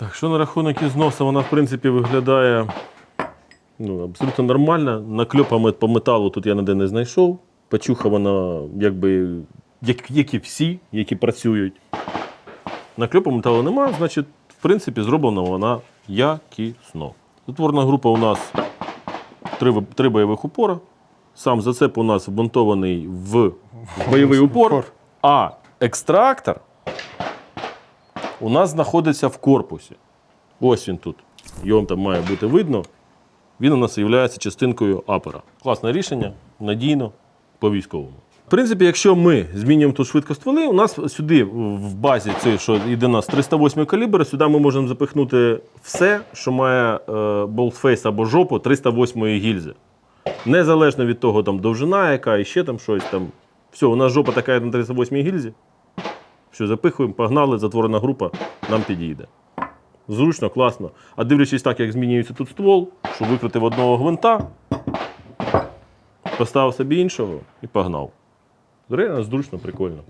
Так, що на рахунок ізносу, вона в принципі виглядає ну, абсолютно нормально. Накльопами по металу тут я ніде не знайшов. Пачуха вона, якби, як, як і всі, які працюють. Накльопу металу немає, значить, в принципі, зроблена вона якісно. Затворна група у нас три, три бойових упора. Сам зацеп у нас вмонтований в бойовий упор, а екстрактор у нас знаходиться в корпусі. Ось він тут. Його там має бути видно. Він у нас є частинкою апера. Класне рішення, надійно, по військовому. В принципі, якщо ми змінюємо тут швидкостволи, у нас сюди в базі, цей, що йде у нас 308 калібр, сюди ми можемо запихнути все, що має е, болтфейс або жопу 308 гільзи. Незалежно від того, там довжина, яка і ще там щось там. Все, у нас жопа така на 308 гільзі. Все, запихуємо, погнали, затворена група, нам підійде. Зручно, класно. А дивлячись так, як змінюється тут ствол, що викрутив одного гвинта, поставив собі іншого і погнав. Реально зручно, прикольно.